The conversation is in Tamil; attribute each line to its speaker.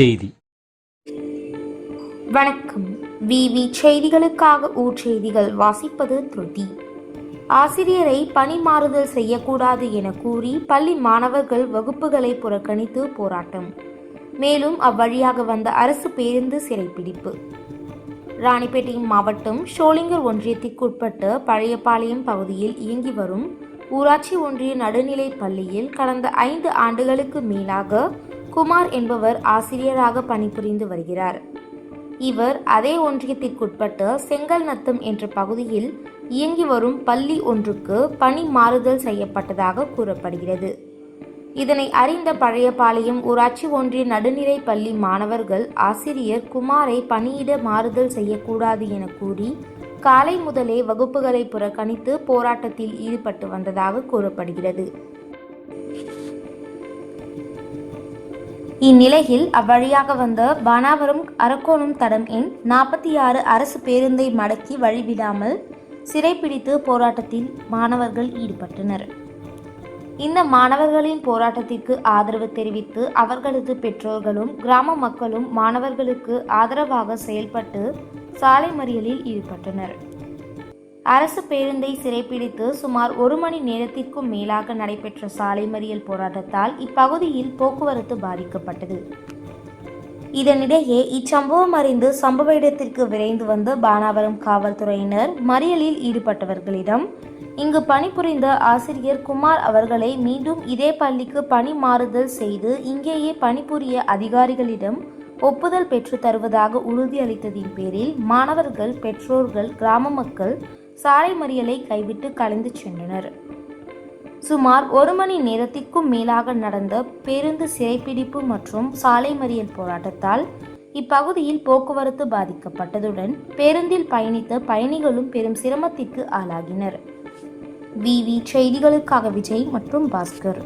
Speaker 1: செய்தி.
Speaker 2: வணக்கம். விவி செய்திகளுக்காக ஊர் செய்திகள் வாசிப்பது திருதி ஆசிரியரை பணி மாறுதல் செய்யக்கூடாது என கூறி பள்ளி மாணவர்கள் வகுப்புகளை புறக்கணித்து போராட்டம். மேலும் அவ்வழியாக வந்த அரசு பேருந்து சிறைப்பிடிப்பு. ராணிப்பேட்டை மாவட்டம் ஷோலிங்கர் ஒன்றியத்திற்குட்பட்ட பழையபாளையம் பகுதியில் இயங்கி வரும் ஊராட்சி ஒன்றிய நடுநிலைப் பள்ளியில் கடந்த ஐந்து ஆண்டுகளுக்கு மேலாக குமார் என்பவர் ஆசிரியராக பணிபுரிந்து வருகிறார். இவர் அதே ஒன்றியத்திற்குட்பட்ட செங்கல் நத்தம் என்ற பகுதியில் இயங்கி வரும் பள்ளி ஒன்றுக்கு பணி மாறுதல் செய்யப்பட்டதாக கூறப்படுகிறது. இதனை அறிந்த பழையபாளையம் ஊராட்சி ஒன்றிய நடுநிலை பள்ளி மாணவர்கள் ஆசிரியர் குமாரை பணியிட மாறுதல் செய்யக்கூடாது என கூறி காலை முதலே வகுப்புகளை புறக்கணித்து போராட்டத்தில் ஈடுபட்டு வந்ததாக கூறப்படுகிறது. இந்நிலையில் அவ்வழியாக வந்த பானாவரம் அரக்கோணம் தடம் எண் நாற்பத்தி ஆறு அரசு பேருந்தை மடக்கி வழிவிடாமல் சிறைப்பிடித்து போராட்டத்தில் மாணவர்கள் ஈடுபட்டனர். இந்த மாணவர்களின் போராட்டத்திற்கு ஆதரவு தெரிவித்து அவர்களது பெற்றோர்களும் கிராம மக்களும் மாணவர்களுக்கு ஆதரவாக செயல்பட்டு சாலை மறியலில் ஈடுபட்டனர். அரசு பேருந்தை சிறைப்பிடித்து சுமார் ஒரு மணி நேரத்திற்கும் மேலாக நடைபெற்ற சாலை மறியல் போராட்டத்தால் இப்பகுதியில் போக்குவரத்து பாதிக்கப்பட்டது. இதனிடையே இச்சம்பவம் அறிந்து சம்பவ இடத்திற்கு விரைந்து வந்த பானாவரம் காவல்துறையினர் மறியலில் ஈடுபட்டவர்களிடம் இங்கு பணிபுரிந்த ஆசிரியர் குமார் அவர்களை மீண்டும் இதே பள்ளிக்கு பணி மாறுதல் செய்து இங்கேயே பணிபுரிய அதிகாரிகளிடம் ஒப்புதல் பெற்று தருவதாக உறுதியளித்ததின் பேரில் மாணவர்கள் பெற்றோர்கள் கிராம மக்கள் சாலை மறியலை கைவிட்டு கலைந்து சென்றனர். சுமார் ஒரு மணி நேரத்திற்கும் மேலாக நடந்த பேருந்து சிறைப்பிடிப்பு மற்றும் சாலை மறியல் போராட்டத்தால் இப்பகுதியில் போக்குவரத்து பாதிக்கப்பட்டதுடன் பேருந்தில் பயணித்த பயணிகளும் பெரும் சிரமத்திற்கு ஆளாகினர். விவி செய்திகளுக்காக விஜய் மற்றும் பாஸ்கர்.